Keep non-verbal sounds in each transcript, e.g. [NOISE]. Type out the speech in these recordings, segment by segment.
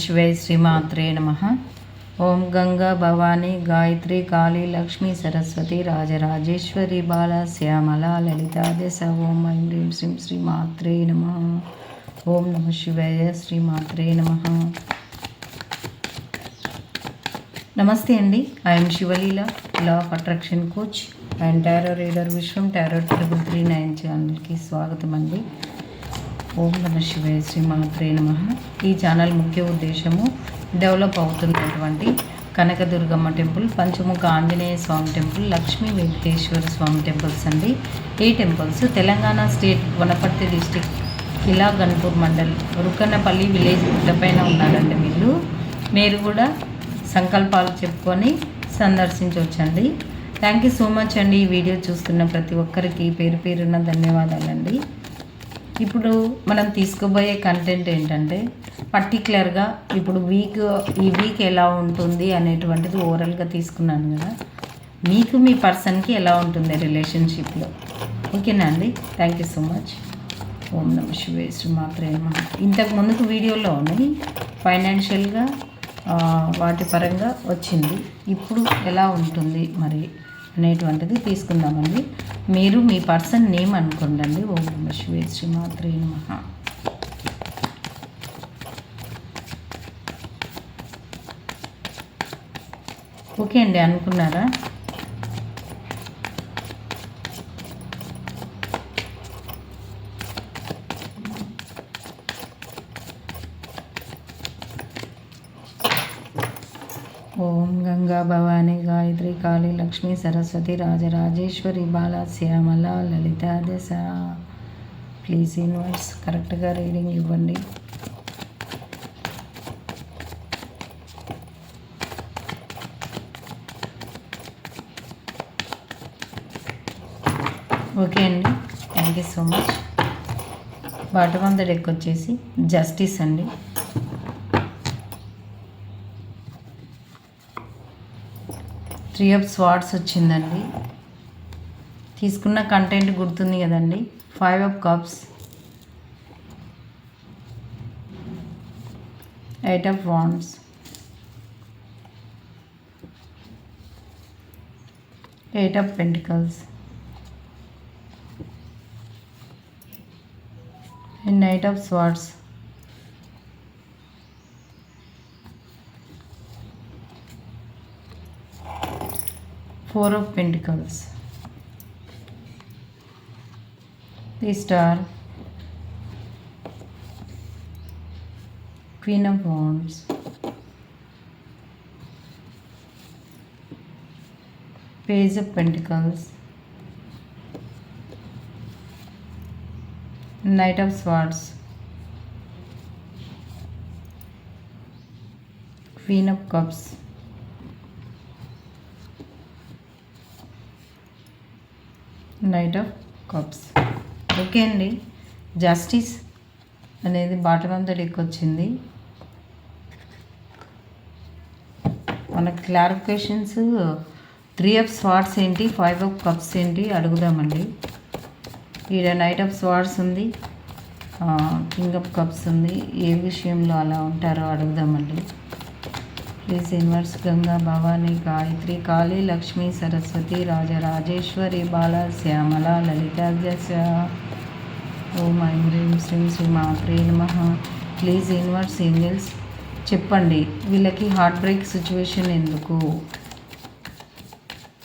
శివై శ్రీమాత్రే నమ. ఓం గంగా భవానీ గాయత్రి కాళీ లక్ష్మీ సరస్వతి రాజరాజేశ్వరి బాల శ్యామల లలితా దశ ఓం ఐం హ్రీం శ్రీం శ్రీమాత్రే నమ. ఓం నమ శివాయ శ్రీమాత్రే నమ. నమస్తే అండి. I'm Sivaleela law of attraction coach and tarot reader Viswam tarot triple three nine ఛానల్కి స్వాగతం అండి. ఓం నమ శివాయ శ్రీమాత్రే నమ. ఈ ఛానల్ ముఖ్య ఉద్దేశము డెవలప్ అవుతున్నటువంటి Kanakadurgamma temple Panchamukha Anjaneya Swamy temple Lakshmi Venkateswara Swamy temples అండి. ఈ temples Telangana state Wanaparthy district Kila Ghanpur mandal Rukannapalli village గుట్టపైన ఉన్నారండి వీళ్ళు. మీరు కూడా సంకల్పాలు చెప్పుకొని సందర్శించవచ్చండి థ్యాంక్ యూ సో మచ్ అండి ఈ వీడియో చూస్తున్న ప్రతి ఒక్కరికి. పేరు పేరున్న ధన్యవాదాలండి. ఇప్పుడు మనం తీసుకోబోయే కంటెంట్ ఏంటంటే పర్టికులర్గా ఇప్పుడు వీక్ ఈ వీక్ ఎలా ఉంటుంది అనేటువంటిది ఓవరాల్గా తీసుకున్నాను కదా. మీకు మీ పర్సన్కి ఎలా ఉంటుంది రిలేషన్షిప్లో ఓకేనా అండి? థ్యాంక్ యూ సో మచ్ ఓం నమ శివే శ్రీమాత్రే నమ. ఇంతకు ముందుకు వీడియోలోని ఫైనాన్షియల్గా వాటి పరంగా వచ్చింది. ఇప్పుడు ఎలా ఉంటుంది మరి అనేటువంటిది తీసుకుందామండి. మీరు మీ పర్సన్ నేమ్ అనుకోండి ఓం నమ శివే శ్రీమాత్రే నమ. ఓకే అండి అనుకున్నారా ఓం గంగా భవాని గాయత్రి కాళీ లక్ష్మీ సరస్వతి రాజరాజేశ్వరి బాల శ్యామల లలిత దశ. ప్లీజ్ యూనివర్స్ కరెక్ట్గా రీడింగ్ ఇవ్వండి. ఓకే అండి. Thank you so much bottom of the deck వచ్చేసి జస్టిస్ అండి. త్రీ ఆఫ్ స్వాట్స్ వచ్చిందండి. తీసుకున్న కంటెంట్ గుర్తుంది కదండి. Five of cups eight of wands eight of pentacles and knight of swords four of pentacles the star. Queen of wands. Page of pentacles. Knight of swords. Queen of cups knight of cups okay అండి. Justice అనేది bottom of the deck వచ్చింది మన clarifications three of swords ఏంటి five of cups ఏంటి అడుగుదామండి. ఈడ knight of swords ఉంది king of cups ఉంది ఏ విషయంలో అలా ఉంటారో అడుగుదామండి. ప్లీజ్ ఇన్వర్స్ గంగా భవానీ గాయత్రి కాళీ లక్ష్మీ సరస్వతి రాజరాజేశ్వరి బాల శ్యామల లలితాధ్యస ఓం ఐం హ్రీం శ్రీం శ్రీ మాత్రే నమ. ప్లీజ్ ఇన్వర్స్ ఏంజల్స్ చెప్పండి. వీళ్ళకి హార్ట్ బ్రేక్ సిచ్యువేషన్ ఎందుకు?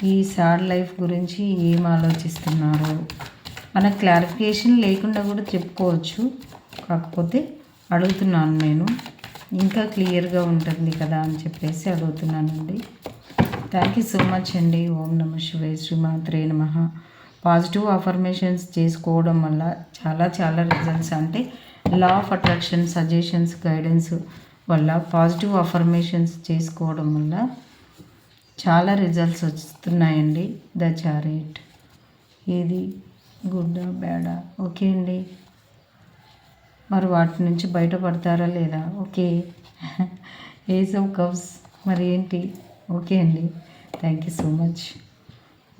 ఈ సాడ్ లైఫ్ గురించి ఏం ఆలోచిస్తున్నారు? మన క్లారిఫికేషన్ లేకుండా కూడా చెప్పుకోవచ్చు. కాకపోతే అడుగుతున్నాను నేను. ఇంకా క్లియర్గా ఉంటుంది కదా అని చెప్పేసి అడుగుతున్నానండి. థ్యాంక్ యూ సో మచ్ అండి. ఓం నమ శివే శ్రీమాత్రే నమ. పాజిటివ్ అఫర్మేషన్స్ చేసుకోవడం వల్ల చాలా చాలా రిజల్ట్స్ అంటే law of attraction suggestions guidance వల్ల పాజిటివ్ అఫర్మేషన్స్ చేసుకోవడం వల్ల చాలా రిజల్ట్స్ వస్తున్నాయండి. ద చారేట్ ఏది? గుడ్డా? బ్యాడా? ఓకే అండి. మరి వాటి నుంచి బయటపడతారా లేదా? ఓకే. ఏజ్ ఆఫ్ కవ్స్ మరి ఏంటి? ఓకే అండి. థ్యాంక్ యూ సో మచ్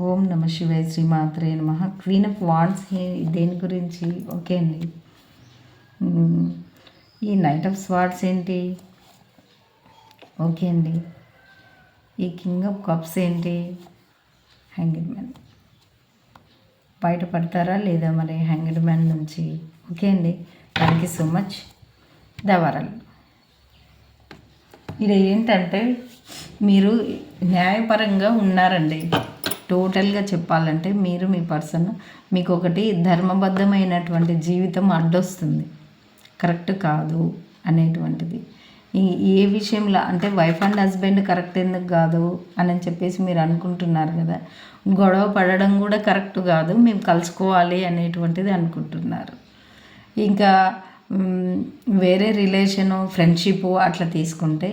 ఓం నమ శివాయ శ్రీ మాత్రే నమ. క్వీన్ ఆఫ్ వాండ్స్ దేని గురించి? ఓకే అండి. ఈ నైట్ ఆఫ్ స్వార్డ్స్ ఏంటి? ఓకే అండి. ఈ కింగ్ ఆఫ్ కప్స్ ఏంటి? హ్యాంగిడ్ మ్యాన్ బయటపడతారా లేదా మరి హ్యాంగిడ్ మ్యాన్ నుంచి? ఓకే అండి. Thank you so much the world ఇది ఏంటంటే మీరు న్యాయపరంగా ఉన్నారండి. టోటల్గా చెప్పాలంటే మీరు మీ పర్సన్ మీకు ఒకటి ధర్మబద్ధమైనటువంటి జీవితం అడ్డొస్తుంది. కరెక్ట్ కాదు అనేటువంటిది. ఈ ఏ విషయంలో అంటే వైఫ్ అండ్ హస్బెండ్ కరెక్ట్ ఎందుకు కాదు అని చెప్పేసి మీరు అనుకుంటున్నారు కదా. గొడవ పడడం కూడా కరెక్ట్ కాదు మేము కలుసుకోవాలి అనేటువంటిది అనుకుంటున్నారు. ఇంకా వేరే రిలేషను ఫ్రెండ్షిప్ అట్లా తీసుకుంటే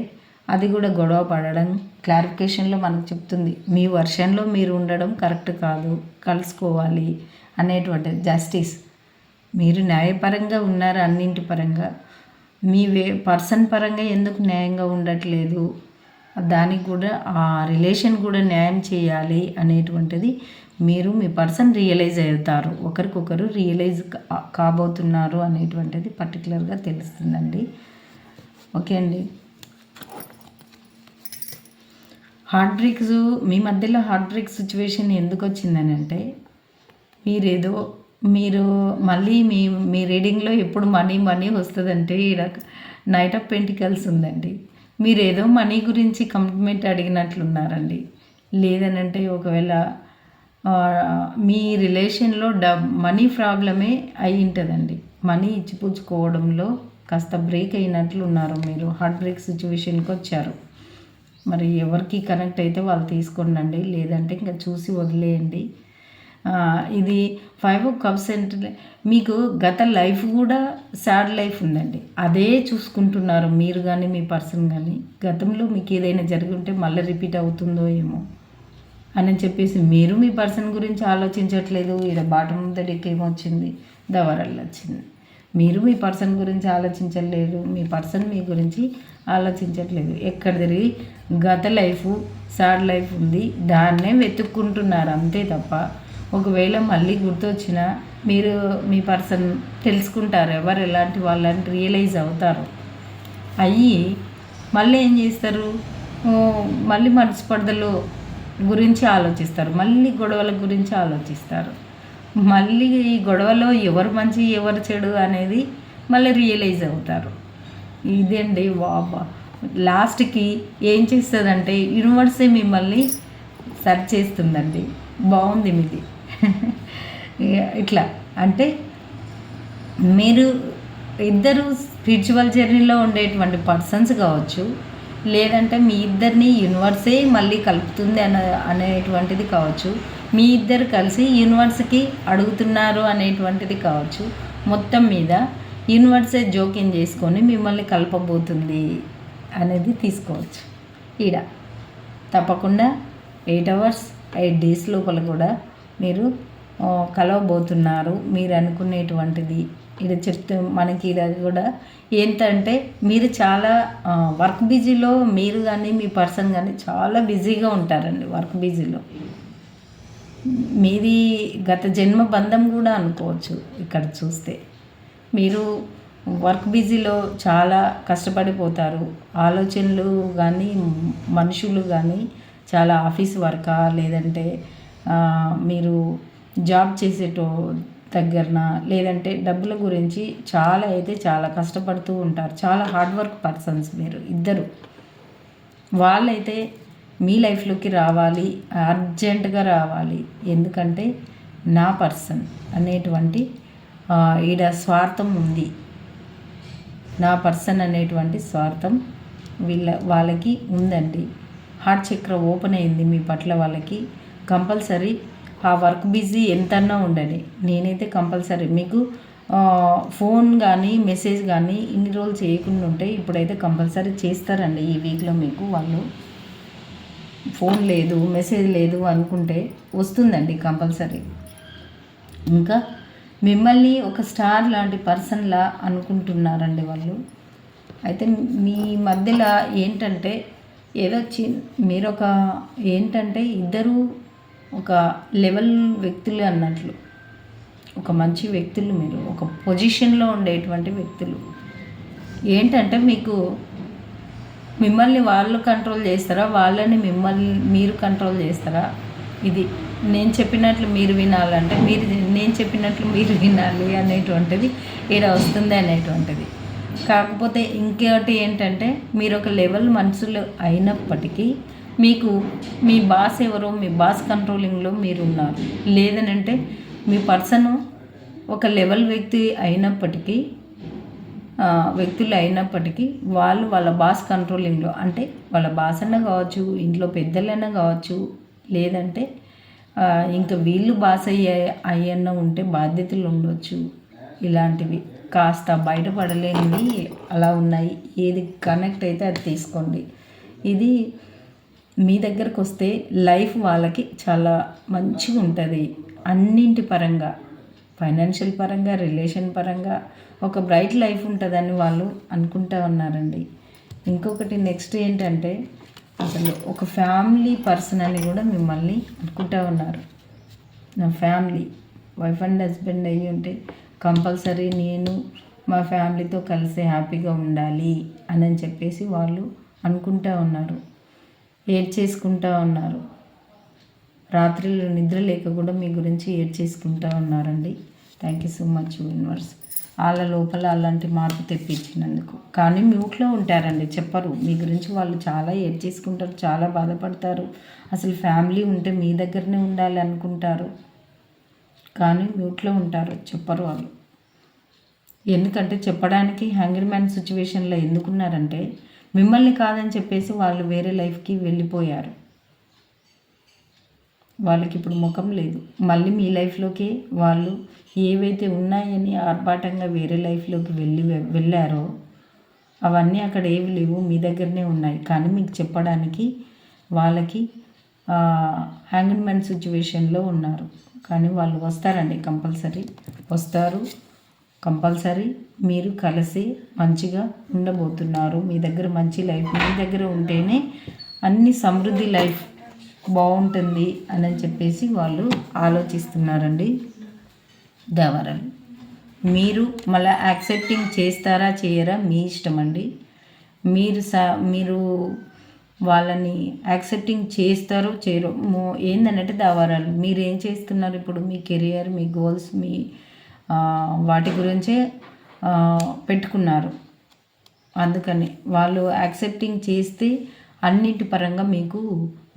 అది కూడా గొడవ పడడం క్లారిఫికేషన్లో మనకు చెప్తుంది. మీ వర్షన్లో మీరు ఉండడం కరెక్ట్ కాదు కలుసుకోవాలి అనేటువంటి జస్టిస్. మీరు న్యాయపరంగా ఉన్నారు అన్నింటి పరంగా? మీ వే పర్సన్ పరంగా ఎందుకు న్యాయంగా ఉండట్లేదు? దానికి కూడా ఆ రిలేషన్ కూడా న్యాయం చేయాలి అనేటువంటిది మీరు మీ పర్సన్ రియలైజ్ అవుతారు. ఒకరికొకరు రియలైజ్ కాబోతున్నారు అనేటువంటిది పర్టికులర్గా తెలుస్తుందండి. ఓకే అండి. హార్ట్ బ్రేక్స్ మీ మధ్యలో హార్ట్ బ్రేక్ సిచ్యువేషన్ ఎందుకు వచ్చిందని అంటే మీరేదో మీరు మళ్ళీ మీ మీ రీడింగ్లో ఎప్పుడు మనీ మనీ వస్తుందంటే ఈడ నైట్ ఆఫ్ పెంటికల్స్ ఉందండి. మీరు ఏదో మనీ గురించి కమిట్మెంట్ అడిగినట్లున్నారండి. లేదనంటే ఒకవేళ మీ రిలేషన్లో డబ్ మనీ ప్రాబ్లమే అయి ఉంటుందండి. మనీ ఇచ్చిపుచ్చుకోవడంలో కాస్త బ్రేక్ అయినట్లు ఉన్నారు మీరు. హార్ట్ బ్రేక్ సిచ్యువేషన్కి వచ్చారు. మరి ఎవరికి కనెక్ట్ అయితే వాళ్ళు తీసుకోండి లేదంటే ఇంకా చూసి వదిలేయండి. ఇది ఫైవ్ ఓ కప్స్ అంటే మీకు గత లైఫ్ కూడా సాడ్ లైఫ్ ఉందండి. అదే చూసుకుంటున్నారు మీరు కానీ మీ పర్సన్ కానీ గతంలో మీకు ఏదైనా జరిగి ఉంటే మళ్ళీ రిపీట్ అవుతుందో ఏమో. అని చెప్పేసి మీరు మీ పర్సన్ గురించి ఆలోచించట్లేదు. ఈడ బాటం దగ్గరికి ఏమొచ్చింది? దవరల్ వచ్చింది. మీరు మీ పర్సన్ గురించి ఆలోచించట్లేదు. మీ పర్సన్ మీ గురించి ఆలోచించట్లేదు. ఎక్కడ తిరిగి గత లైఫ్ సాడ్ లైఫ్ ఉంది. దాన్నే వెతుక్కుంటున్నారు అంతే తప్ప. ఒకవేళ మళ్ళీ గుర్తొచ్చినా మీరు మీ పర్సన్ తెలుసుకుంటారు ఎవరు ఎలాంటి వాళ్ళని రియలైజ్ అవుతారు. అయ్యి మళ్ళీ ఏం చేస్తారు? మళ్ళీ మనసు పడదలో గురించి ఆలోచిస్తారు. మళ్ళీ గొడవల గురించి ఆలోచిస్తారు. మళ్ళీ ఈ గొడవలో ఎవరు మంచి ఎవరు చెడు అనేది మళ్ళీ రియలైజ్ అవుతారు. ఇదండి బాబా లాస్ట్కి ఏం చేస్తుందంటే యూనివర్సే మిమ్మల్ని సెర్చ్ చేస్తుందండి. బాగుంది మీది. [LAUGHS] ఇట్లా. అంటే మీరు ఇద్దరు స్పిరిచువల్ జర్నీలో ఉండేటువంటి పర్సన్స్ కావచ్చు లేదంటే మీ ఇద్దరిని యూనివర్సే మళ్ళీ కలుపుతుంది అన అనేటువంటిది కావచ్చు. మీ ఇద్దరు కలిసి యూనివర్స్కి అడుగుతున్నారు అనేటువంటిది కావచ్చు. మొత్తం మీద యూనివర్సే జోక్యం చేసుకొని మిమ్మల్ని కలపబోతుంది అనేది తీసుకోవచ్చు. ఈడ తప్పకుండా ఎయిట్ అవర్స్ ఎయిట్ డేస్ లోపల కూడా మీరు కలవబోతున్నారు మీరు అనుకునేటువంటిది ఇది చెప్తే మనకి ఇది కూడా ఏంటంటే మీరు చాలా వర్క్ బిజీలో మీరు కానీ మీ పర్సన్ కానీ చాలా బిజీగా ఉంటారండి వర్క్ బిజీలో. మీది గత జన్మ బంధం కూడా అనుకోవచ్చు ఇక్కడ చూస్తే. మీరు వర్క్ బిజీలో చాలా కష్టపడిపోతారు. ఆలోచనలు కానీ మనుషులు కానీ చాలా ఆఫీస్ వర్కా లేదంటే మీరు జాబ్ చేసేటో దగ్గరన? లేదంటే డబ్బుల గురించి చాలా అయితే చాలా కష్టపడుతూ ఉంటారు. చాలా హార్డ్ వర్క్ పర్సన్స్ మీరు ఇద్దరు. వాళ్ళైతే మీ లైఫ్లోకి రావాలి అర్జెంటుగా రావాలి. ఎందుకంటే నా పర్సన్ అనేటువంటి ఈడ స్వార్థం ఉంది. నా పర్సన్ అనేటువంటి స్వార్థం వీళ్ళ వాళ్ళకి ఉందండి. హార్ట్ చక్ర ఓపెన్ అయింది మీ పట్ల వాళ్ళకి. కంపల్సరీ ఆ వర్క్ బిజీ ఎంతన్నా ఉండని నేనైతే కంపల్సరీ మీకు ఫోన్ కానీ మెసేజ్ కానీ ఇన్ని రోజులు చేయకుండా ఉంటే ఇప్పుడైతే కంపల్సరీ చేస్తారండి ఈ వీక్లో మీకు వాళ్ళు. ఫోన్ లేదు మెసేజ్ లేదు అనుకుంటే వస్తుందండి కంపల్సరీ. ఇంకా మిమ్మల్ని ఒక స్టార్ లాంటి పర్సన్లా అనుకుంటున్నారండి వాళ్ళు. అయితే మీ మధ్యలో ఏంటంటే ఏదో చి మీరు ఒక ఏంటంటే ఇద్దరు ఒక లెవెల్ వ్యక్తులు అన్నట్లు. ఒక మంచి వ్యక్తులు మీరు. ఒక పొజిషన్లో ఉండేటువంటి వ్యక్తులు. ఏంటంటే మీకు మిమ్మల్ని వాళ్ళు కంట్రోల్ చేస్తారా? వాళ్ళని మిమ్మల్ని మీరు కంట్రోల్ చేస్తారా? ఇది నేను చెప్పినట్లు మీరు వినాలంటే మీరు నేను చెప్పినట్లు మీరు వినాలి అనేటువంటిది ఇక్కడ వస్తుంది అనేటువంటిది. కాకపోతే ఇంకోటి ఏంటంటే మీరు ఒక లెవెల్ మనుషులు అయినప్పటికీ మీకు మీ బాస్ ఎవరో మీ బాస్ కంట్రోలింగ్లో మీరు ఉన్నారు. లేదనంటే మీ పర్సన్ ఒక లెవెల్ వ్యక్తి అయినప్పటికీ వ్యక్తులు అయినప్పటికీ వాళ్ళు వాళ్ళ బాస్ కంట్రోలింగ్లో అంటే వాళ్ళ బాస్ అన్న కావచ్చు ఇంట్లో పెద్దలైనా కావచ్చు లేదంటే ఇంకా వీళ్ళు బాస్ అయ్యే అయ్యన్న ఉంటే బాధ్యతలు ఉండొచ్చు. ఇలాంటివి కాస్త బయటపడలేనివి అలా ఉన్నాయి. ఏది కనెక్ట్ అయితే అది తీసుకోండి. ఇది మీ దగ్గరకు వస్తే లైఫ్ వాళ్ళకి చాలా మంచిగా ఉంటుంది. అన్నింటి పరంగా ఫైనాన్షియల్ పరంగా రిలేషన్ పరంగా ఒక బ్రైట్ లైఫ్ ఉంటుందని వాళ్ళు అనుకుంటా ఉన్నారండి. ఇంకొకటి నెక్స్ట్ ఏంటంటే అసలు ఒక ఫ్యామిలీ పర్సన్ అని కూడా మిమ్మల్ని అనుకుంటా ఉన్నారు. నా ఫ్యామిలీ వైఫ్ అండ్ హస్బెండ్ అయ్యి ఉంటే కంపల్సరీ నేను మా ఫ్యామిలీతో కలిసి హ్యాపీగా ఉండాలి అని చెప్పేసి వాళ్ళు అనుకుంటా ఉన్నారు. ఏడ్ చేసుకుంటా ఉన్నారు. రాత్రిలో నిద్ర లేక కూడా మీ గురించి ఏడ్ చేసుకుంటా ఉన్నారండి. Thank you so much universe వాళ్ళ లోపల అలాంటి మార్పు తెప్పించినందుకు. కానీ మ్యూట్లో ఉంటారండి చెప్పరు. మీ గురించి వాళ్ళు చాలా ఏడ్ చేసుకుంటారు చాలా బాధపడతారు. అసలు ఫ్యామిలీ ఉంటే మీ దగ్గరనే ఉండాలి అనుకుంటారు. కానీ మ్యూట్లో ఉంటారు చెప్పరు వాళ్ళు. ఎందుకంటే చెప్పడానికి హ్యాంగర్ మ్యాన్ సిచ్యువేషన్లో ఎందుకున్నారంటే మిమ్మల్ని కాదని చెప్పేసి వాళ్ళు వేరే లైఫ్కి వెళ్ళిపోయారు. వాళ్ళకి ఇప్పుడు ముఖం లేదు. మళ్ళీ మీ లైఫ్లోకి వాళ్ళు ఏవైతే ఉన్నాయని ఆర్భాటంగా వేరే లైఫ్లోకి వెళ్ళి వెళ్ళారో అవన్నీ అక్కడ ఏవి లేవు మీ దగ్గరనే ఉన్నాయి. కానీ మీకు చెప్పడానికి వాళ్ళకి హ్యాంగ్మెన్ మ్యాన్ సిచ్యువేషన్లో ఉన్నారు. కానీ వాళ్ళు వస్తారండి కంపల్సరీ. వస్తారు. కంపల్సరీ మీరు కలిసి మంచిగా ఉండబోతున్నారు. మీ దగ్గర మంచి లైఫ్ మీ దగ్గర ఉంటేనే అన్ని సమృద్ధి లైఫ్ బాగుంటుంది అని చెప్పేసి వాళ్ళు ఆలోచిస్తున్నారండి. దేవరాలు మీరు మళ్ళీ యాక్సెప్టింగ్ చేస్తారా చేయరా మీ ఇష్టం అండి మీరు సా మీరు వాళ్ళని యాక్సెప్టింగ్ చేస్తారో చేయరు ఏందనంటే దావారాలు మీరు ఏం చేస్తున్నారు ఇప్పుడు మీ కెరియర్ మీ గోల్స్ మీ వాటి గురించే పెట్టుకున్నారు. అందుకని వాళ్ళు యాక్సెప్టింగ్ చేస్తే అన్నిటి పరంగా మీకు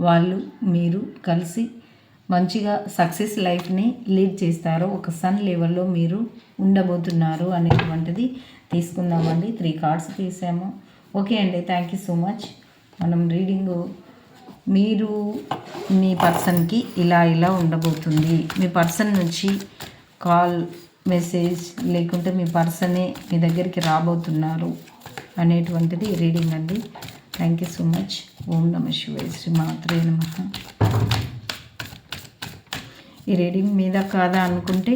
వాళ్ళు మీరు కలిసి మంచిగా సక్సెస్ లైఫ్ని లీడ్ చేస్తారు ఒక సన్ లెవెల్లో మీరు ఉండబోతున్నారు అనేటువంటిది తీసుకుందామండి. త్రీ కార్డ్స్ తీసాము. ఓకే అండి థ్యాంక్ యూ సో మచ్. మనం రీడింగ్ మీరు మీ పర్సన్కి ఇలా ఇలా ఉండబోతుంది. మీ పర్సన్ నుంచి కాల్ మెసేజ్ లేకుంటే మీ పర్సనే మీ దగ్గరికి రాబోతున్నారు అనేటువంటిది రీడింగ్ అండి. థ్యాంక్ యూ సో మచ్ ఓం నమ శివాయ. శ్రీ మాత్రే నమ. ఈ రీడింగ్ మీద కాదా అనుకుంటే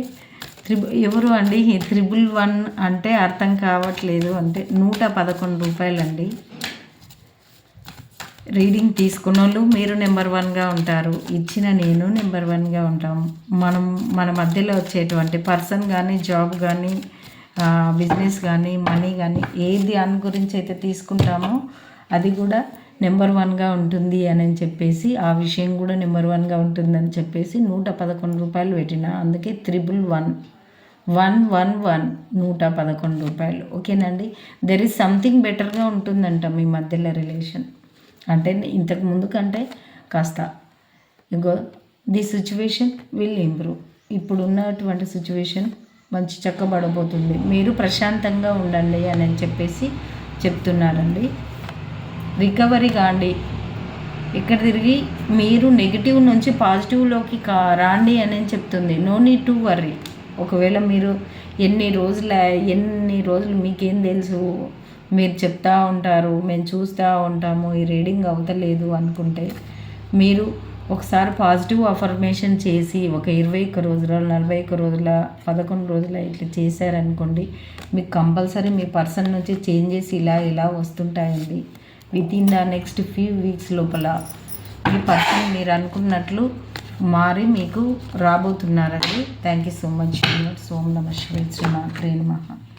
త్రిబు ఎవరు అండి? త్రిబుల్ వన్ అంటే అర్థం కావట్లేదు అంటే నూట పదకొండు రూపాయలండి. రీడింగ్ తీసుకున్న వాళ్ళు మీరు నెంబర్ వన్గా ఉంటారు. ఇచ్చిన నేను నెంబర్ వన్గా ఉంటాం. మనం మన మధ్యలో వచ్చేటువంటి పర్సన్ కానీ జాబ్ కానీ బిజినెస్ కానీ మనీ కానీ ఏది దాని గురించి అయితే తీసుకుంటామో అది కూడా నెంబర్ వన్గా ఉంటుంది అని చెప్పేసి ఆ విషయం కూడా నెంబర్ వన్గా ఉంటుందని చెప్పేసి నూట పదకొండు రూపాయలు పెట్టిన. అందుకే triple one. One one one. నూట పదకొండు రూపాయలు. ఓకేనండి? దెర్ ఈజ్ సంథింగ్ బెటర్గా ఉంటుందంట మీ మధ్యలో రిలేషన్ అంటే ఇంతకు ముందు కంటే కాస్త. ఇంకో ది సిచ్యువేషన్ విల్ ఇంప్రూవ్. ఇప్పుడు ఉన్నటువంటి సిచ్యువేషన్ మంచి చక్కబడబోతుంది. మీరు ప్రశాంతంగా ఉండండి అని చెప్పేసి చెప్తున్నారండి. రికవరీ కాండి. ఇక్కడ తిరిగి మీరు నెగిటివ్ నుంచి పాజిటివ్లోకి కా రాండి అని చెప్తుంది. No need to worry. ఒకవేళ మీరు ఎన్ని రోజుల ఎన్ని రోజులు మీకేం తెలుసు? మీరు చెప్తా ఉంటారు మేము చూస్తూ ఉంటాము ఈ రీడింగ్ అవుతలేదు అనుకుంటే మీరు ఒకసారి పాజిటివ్ అఫర్మేషన్ చేసి ఒక ఇరవై ఒక్క రోజుల నలభై ఒక్క రోజుల పదకొండు రోజుల ఇట్లా చేశారనుకోండి మీకు కంపల్సరీ మీ పర్సన్ నుంచి చేంజెస్ ఇలా ఇలా వస్తుంటాయండి. Within the next few weeks లోపల మీ పర్సన్ మీరు అనుకున్నట్లు మారి మీకు రాబోతున్నారండి. థ్యాంక్ యూ సో మచ్ సోమ్ నమ శివాయ శ్రీ మాత్రే నమః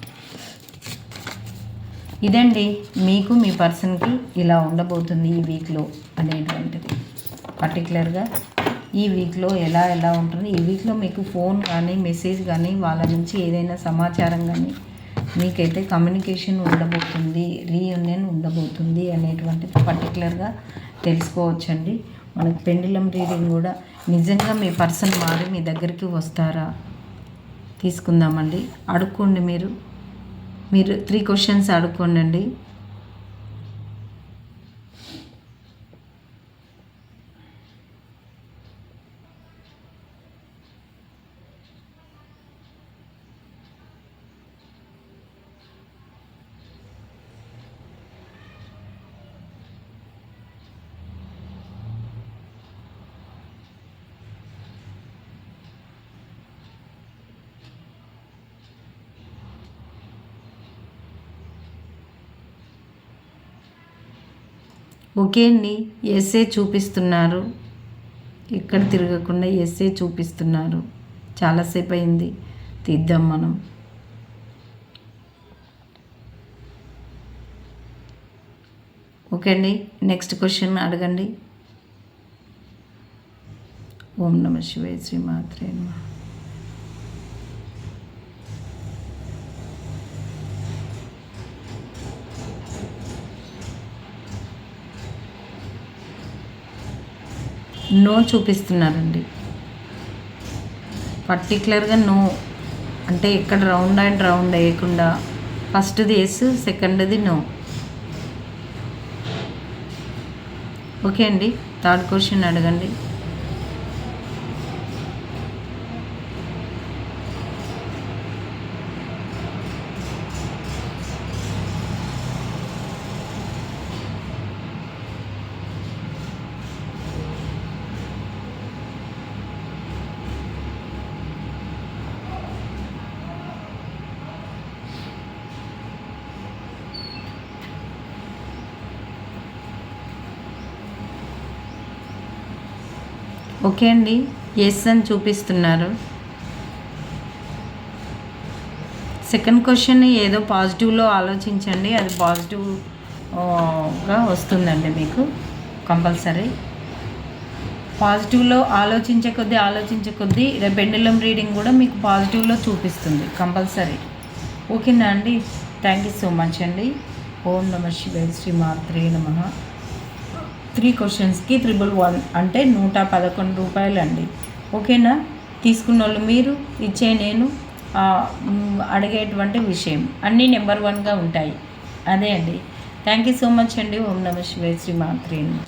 ఇదండి మీకు మీ పర్సన్కి ఇలా ఉండబోతుంది ఈ వీక్లో అనేటువంటిది. పర్టికులర్గా ఈ వీక్లో ఎలా ఎలా ఉంటుంది? ఈ వీక్లో మీకు ఫోన్ కానీ మెసేజ్ కానీ వాళ్ళ నుంచి ఏదైనా సమాచారం కానీ మీకైతే కమ్యూనికేషన్ ఉండబోతుంది రీయూనియన్ ఉండబోతుంది అనేటువంటిది పర్టికులర్గా తెలుసుకోవచ్చండి. మనకు పెండిలం రీడింగ్ కూడా నిజంగా మీ పర్సన్ మారి మీ దగ్గరికి వస్తారా? తీసుకుందామండి. అడుక్కోండి మీరు. మీరు త్రీ క్వశ్చన్స్ అడుక్కోండి ఓకే ఎస్ఏ చూపిస్తున్నారు. ఎక్కడ తిరగకుండా ఎస్ఏ చూపిస్తున్నారు. చాలాసేపు అయింది తీద్దాం మనం. ఓకే అండి నెక్స్ట్ క్వశ్చన్ అడగండి. ఓం నమ శివాయ శ్రీమాత్రే నో చూపిస్తున్నారండి. పర్టికులర్గా నో. అంటే ఇక్కడ రౌండ్ అండ్ రౌండ్ వేయకుండా ఫస్ట్ది ఎస్ సెకండ్ది నో ఓకే అండి. థర్డ్ క్వశ్చన్ అడగండి. ఓకే అండి. ఎస్ అని చూపిస్తున్నారు. సెకండ్ క్వశ్చన్ ఏదో పాజిటివ్లో ఆలోచించండి. అది పాజిటివ్గా వస్తుందండి మీకు కంపల్సరీ. పాజిటివ్లో ఆలోచించే కొద్దీ ఆలోచించే కొద్దీ పెండులం రీడింగ్ కూడా మీకు పాజిటివ్లో చూపిస్తుంది కంపల్సరీ. ఓకేనా అండి? థ్యాంక్ యూ సో మచ్ అండి. ఓం నమ శివాయ శ్రీ మాత్రే నమ. త్రీ క్వశ్చన్స్కి త్రిబుల్ వన్ అంటే నూట పదకొండు రూపాయలు అండి ఓకేనా? తీసుకున్న వాళ్ళు మీరు ఇచ్చే నేను అడిగేటువంటి విషయం. అన్నీ నెంబర్ వన్గా ఉంటాయి. అదే అండి. థ్యాంక్ యూ సో మచ్ అండి. ఓం నమ శివాయ శ్రీ మాత్రేను